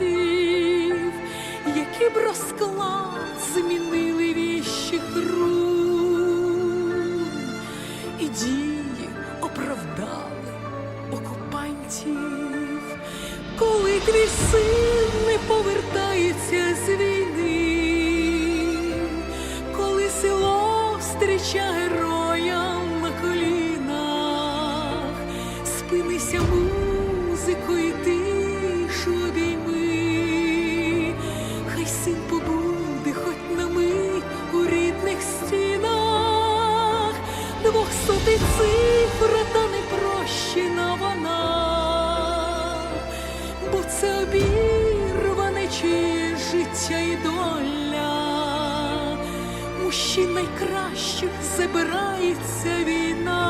музикантів, які б розклад змінили віщих рун, і дії оправдали окупантів, коли твій син не повертається з війни коли село встріча героя на колінах, спинися музику і двохсотий цифра та непрощена вона, бо це обірване чиє життя і доля мужчин найкращих забирається війна,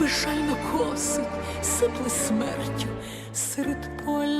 безжально косить, сипле смертю серед поля.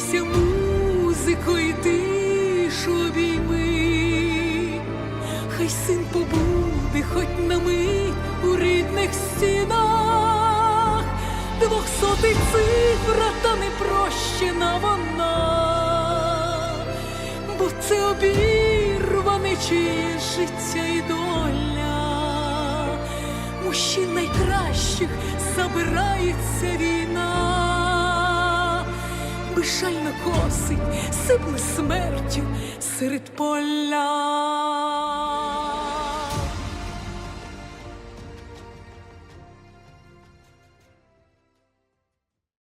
спинися музико і тишу обійми, хай син побуде хоч на мить у рідних стінах, двохсотий цифра та непрощена вона, бо це обірване чиє життя і доля, мужчин найкращих забирається війна безжально косить, сипле смертю серед поля.